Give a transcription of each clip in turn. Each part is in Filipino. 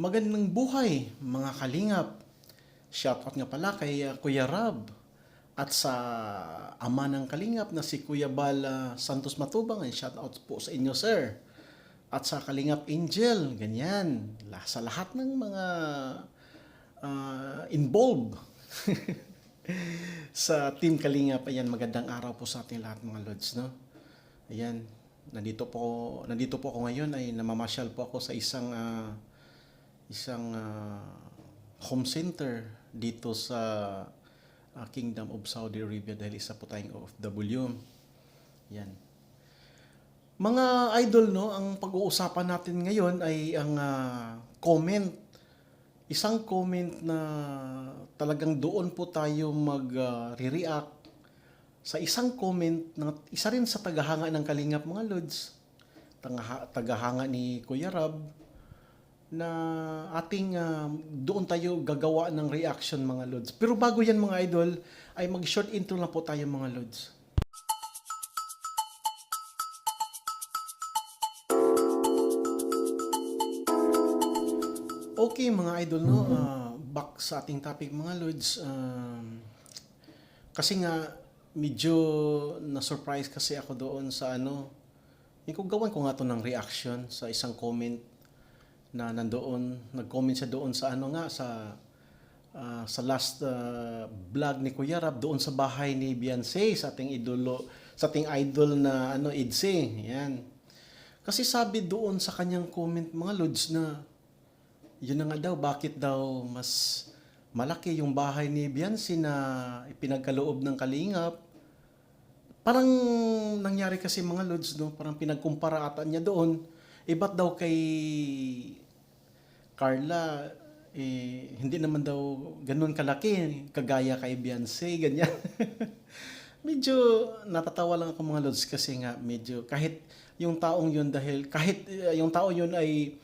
Magandang buhay mga kalingap. Shoutout nga pala kay uh, Kuya Rab at sa ama ng kalingap na si Kuya Bal uh, Santos Matubang. And shoutout po sa inyo sir. At sa kalingap Angel, ganyan. Sa lahat ng mga uh, involved sa Team Kalingap. Ayan, magandang araw po sa ating lahat mga Lods. No? Ayan, nandito po, nandito po ako ngayon ay namamasyal po ako sa isang ah, isang ah, home center dito sa ah, Kingdom of Saudi Arabia dahil isa po tayong OFW. Yan. Mga idol, no, ang pag-uusapan natin ngayon ay ang ah, comment. Isang comment na talagang doon po tayo mag-react sa isang comment na isa rin sa tagahanga ng Kalingap mga Lods, tagahanga ni Kuya Rab, na ating ah, doon tayo gagawa ng reaction mga Lods. Pero bago yan mga idol, ay mag-short intro na po tayo mga Lods. Okay mga idol no, Ah, back sa ating topic mga Lods. Um, kasi nga medyo na-surprise kasi ako doon sa ano, yung kung gawan ko nga to ng reaction sa isang comment na nandoon, nag-comment siya doon sa ano nga sa ah, sa last ah, vlog ni Kuya Rab doon sa bahay ni Beyonce sa ating idolo sa ating idol na ano Idse. Yan. Kasi sabi doon sa kanyang comment mga lods na yun na nga daw, bakit daw mas malaki yung bahay ni Beyonce na ipinagkaloob ng kalingap. Parang nangyari kasi mga lods, no? parang pinagkumpara ata niya doon. Eh, ba't daw kay Carla, eh, hindi naman daw ganun kalaki, kagaya kay Beyonce, ganyan. medyo natatawa lang ako mga lods kasi nga medyo kahit yung taong yun dahil kahit uh, yung tao yun ay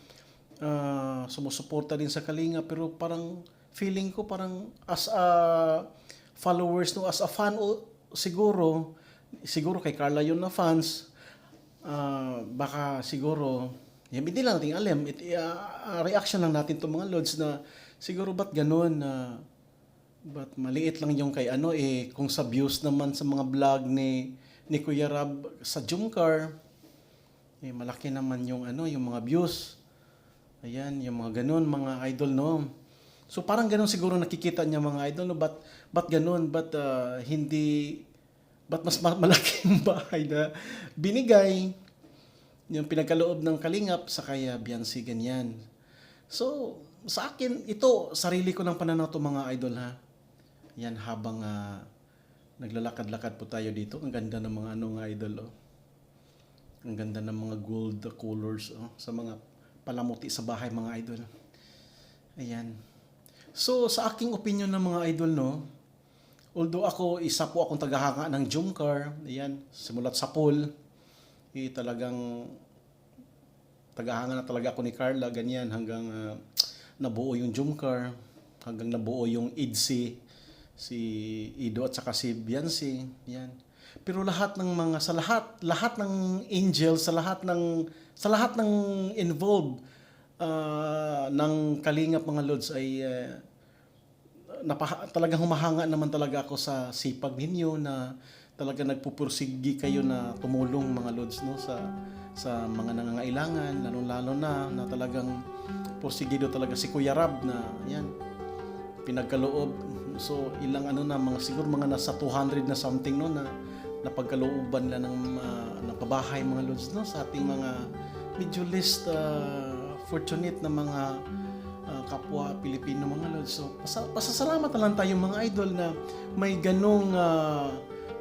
uh, sumusuporta din sa Kalinga pero parang feeling ko parang as a followers no as a fan o, siguro siguro kay Carla yun na fans ah, baka siguro yan, hindi lang natin alam it, ah, ah, reaction lang natin to mga lods na siguro ba't ganun na But maliit lang yung kay ano eh kung sa views naman sa mga vlog ni ni Kuya Rab sa Jumcar eh malaki naman yung ano yung mga views. Ayan, yung mga ganun mga idol no. So parang ganun siguro nakikita niya mga idol no but but ganun but ah, hindi but mas ma- malaki yung bahay na binigay yung pinagkaloob ng kalingap sa kaya Beyonce ganyan. So, sa akin, ito, sarili ko ng pananaw to mga idol ha. Yan habang ah, naglalakad-lakad po tayo dito. Ang ganda ng mga ano nga idol oh. Ang ganda ng mga gold colors oh, sa mga palamuti sa bahay mga idol. Ayan. So sa aking opinion ng mga idol no, although ako isa po akong tagahanga ng Jumcar, ayan, simulat sa pool, eh, talagang tagahanga na talaga ako ni Carla, ganyan, hanggang ah, nabuo yung Jumcar, hanggang nabuo yung IDSI, si Ido at saka si Beyonce, yan. Pero lahat ng mga sa lahat, lahat ng angels, sa lahat ng sa lahat ng involved ah, ng kalingap mga lords ay ah, napaha, talagang humahanga naman talaga ako sa sipag ninyo na talaga nagpupursigi kayo na tumulong mga lods no sa sa mga nangangailangan lalo lalo na na talagang porsigido talaga si Kuya Rab na yan pinagkaloob so ilang ano na mga siguro mga nasa 200 na something no na napagkalooban lang ng uh, ng pabahay mga lods no sa ating mga medyo list uh, fortunate na mga uh, kapwa Pilipino mga lods. So, pasa- pasasalamat na lang tayo mga idol na may ganong uh,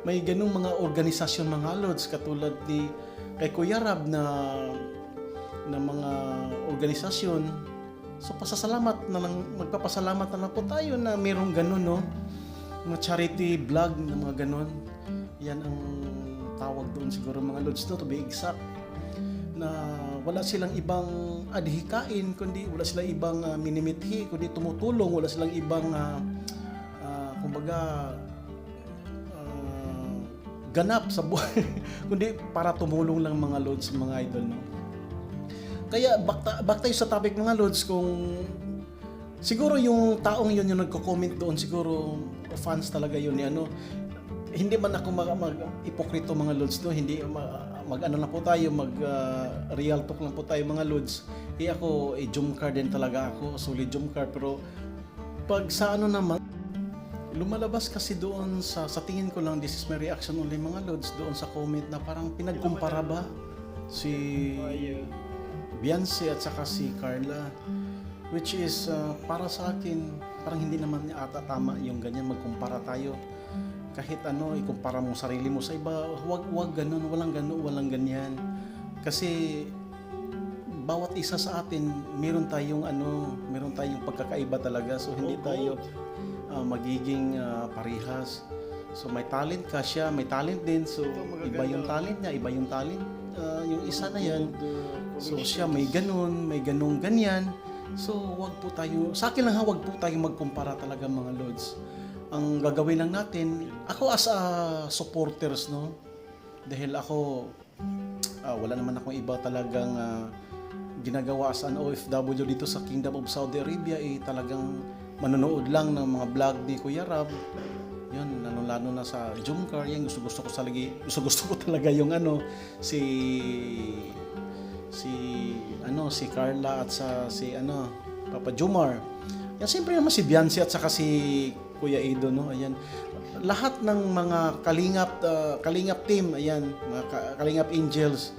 may ganong mga organisasyon mga lods katulad ni kay Kuya Rab na na mga organisasyon. So pasasalamat na lang magpapasalamat na lang po tayo na mayroong ganun no. Mga charity vlog na mga ganun. Yan ang tawag doon siguro mga lods no, to be exact na wala silang ibang adhikain kundi wala silang ibang uh, minimithi kundi tumutulong wala silang ibang uh, uh, kumbaga ganap sa buhay kundi para tumulong lang mga lods mga idol no? Kaya back, back tayo sa topic mga Lods kung siguro yung taong yun yung nagko-comment doon siguro fans talaga yun ni ano hindi man ako mag, mag ipokrito mga lods no? Hindi ma- mag ano lang po tayo mag ah, real talk lang po tayo mga lods eh ako eh jump din talaga ako solid jump card pero pag sa ano naman lumalabas kasi doon sa sa tingin ko lang this is my reaction only mga lods doon sa comment na parang pinagkumpara ba si Beyonce at saka si Carla? Which is uh, para sa akin parang hindi naman ata tama yung ganyan magkumpara tayo. Kahit ano ikumpara mo sarili mo sa iba wag wag ganun walang ganun walang ganyan. Kasi bawat isa sa atin meron tayong ano meron tayong pagkakaiba talaga. So hindi tayo uh, magiging uh, parehas. So may talent ka siya may talent din. So iba yung talent niya iba yung talent uh, yung isa na yan. So siya may ganun, may ganung ganyan. So wag po tayo, sa akin lang ha, wag po tayo magkumpara talaga mga lords. Ang gagawin lang natin, ako as a supporters no, dahil ako ah, wala naman akong iba talagang ah, ginagawa as an OFW dito sa Kingdom of Saudi Arabia eh talagang manonood lang ng mga vlog ni Kuya Rab yun, lalo, na sa Jumcar, yan gusto gusto ko talaga, gusto gusto ko talaga yung ano si si ano si Carla at sa si ano Papa Jumar. Yan siyempre naman si Beyonce at saka si Kuya Ido no. Ayan. Lahat ng mga kalingap uh, kalingap team, ayan, mga ka- kalingap angels.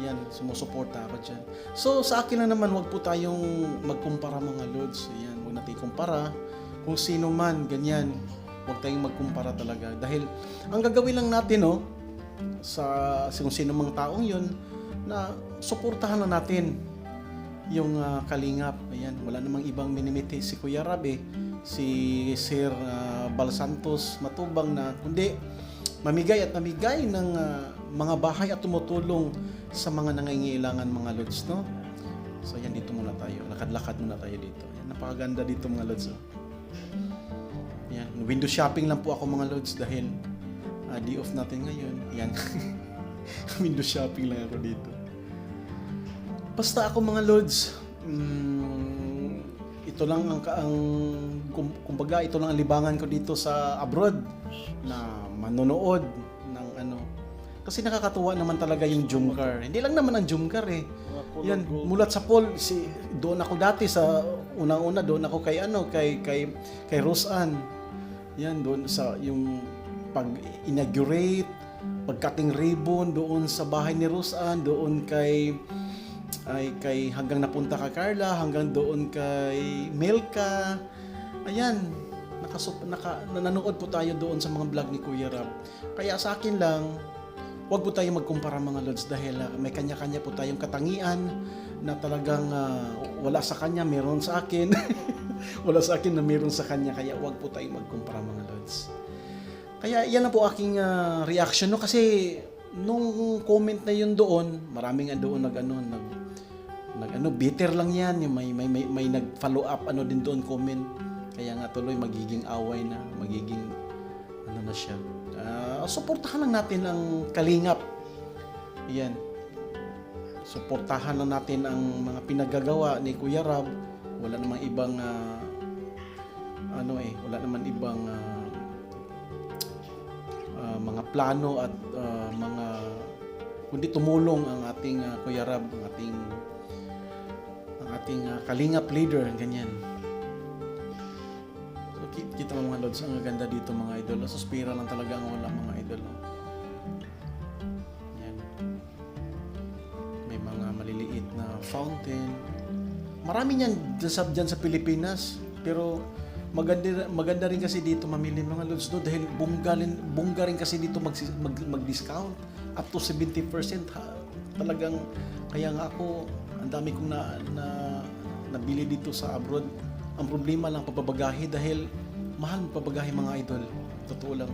Yan, sumusuporta ako dyan. So, sa akin lang naman, wag po tayong magkumpara mga lords. Ayan, wag natin kumpara. Kung sino man, ganyan. Huwag tayong magkumpara talaga. Dahil, ang gagawin lang natin, no, sa, sa kung sino mang taong yun, na suportahan na natin yung ah, kalingap. Ayan, wala namang ibang minimiti si Kuya Rab eh, si Sir ah, Bal Santos Matubang na kundi mamigay at namigay ng ah, mga bahay at tumutulong sa mga nangangailangan mga lods, no? So yan, dito muna tayo. Lakad-lakad muna tayo dito. Yan, napakaganda dito mga lods. Oh. Yan, window shopping lang po ako mga lods dahil ah, day off natin ngayon. Yan. window shopping lang ako dito. Basta ako mga lords, mm, ito lang ang, ang kum- kumbaga ito lang ang libangan ko dito sa abroad na manonood ano. Kasi nakakatuwa naman talaga yung Jumcar. Hindi lang naman ang Jumcar eh. Yan, mulat sa poll, si doon ako dati sa unang-una doon ako kay ano, kay kay kay Roseanne. Yan doon sa yung pag inaugurate, pag-cutting ribbon doon sa bahay ni Roseanne, doon kay ay kay hanggang napunta ka Carla, hanggang doon kay Milka. Ayan, nakasup, naka, nanonood po tayo doon sa mga vlog ni Kuya Rab. Kaya sa akin lang, Huwag po tayo magkumpara mga lods dahil ah, may kanya-kanya po tayong katangian na talagang ah, wala sa kanya, meron sa akin. wala sa akin na meron sa kanya. Kaya huwag po tayong magkumpara mga lods. Kaya yan na po aking ah, reaction no kasi nung comment na yun doon, maraming doon nag ano nag nag ano bitter lang yan, yung may may may, may nag follow up ano din doon comment. Kaya nga tuloy magiging away na, magiging ano na siya. Ah, suportahan lang natin ang kalingap. Yan. Suportahan lang natin ang mga pinagagawa ni Kuya Rab. Wala namang ibang ah, ano eh, wala naman ibang ah, ah, mga plano at ah, mga kundi tumulong ang ating ah, Kuya Rab, ang ating ang ating ah, kalingap leader, ganyan. Kita mo mga lods, ang ganda dito mga idol. Suspira lang talaga ang wala mga idol. Yan. May mga maliliit na fountain. Marami niyan dyan sa, dyan sa Pilipinas. Pero maganda, maganda rin kasi dito mamili mga lods do dahil bungga rin, bungga rin kasi dito mag, mag, mag-discount up to 70% ha. Talagang kaya nga ako ang dami kong na, na nabili dito sa abroad. Ang problema lang pababagahe dahil mahal ang pabagahe mga idol. Totoo lang.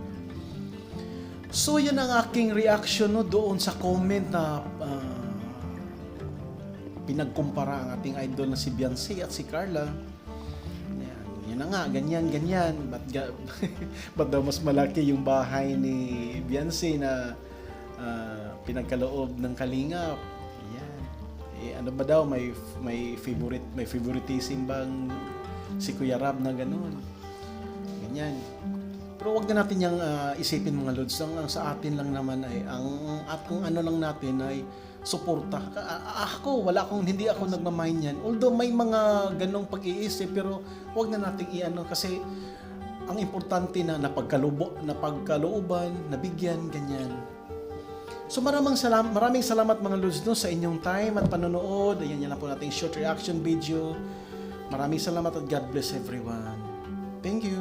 So yan ang aking reaction no doon sa comment na ah, pinagkumpara ang ating idol na si Beyonce at si Carla. Yan, yan na nga, ganyan, ganyan. Ba't, ga, ba't daw mas malaki yung bahay ni Beyonce na ah, pinagkaloob ng kalingap? Yan. Eh, ano ba daw, may may favorite, may favoritism bang si Kuya Rab na ganun. Ganyan. Pero wag na natin yung isipin mga lods. Ang, ang sa atin lang naman ay ang at ang ano lang natin ay suporta. Ka- a- Ako, wala akong hindi ako nagmamain yan. Although may mga ganong pag-iisip pero wag na nating iano kasi ang importante na napagkalubo, napagkalooban, nabigyan, ganyan. So maraming salamat, maraming salamat mga Lods no, sa inyong time at panonood. Ayan yan lang po nating short reaction video. Maraming salamat at God bless everyone. Thank you.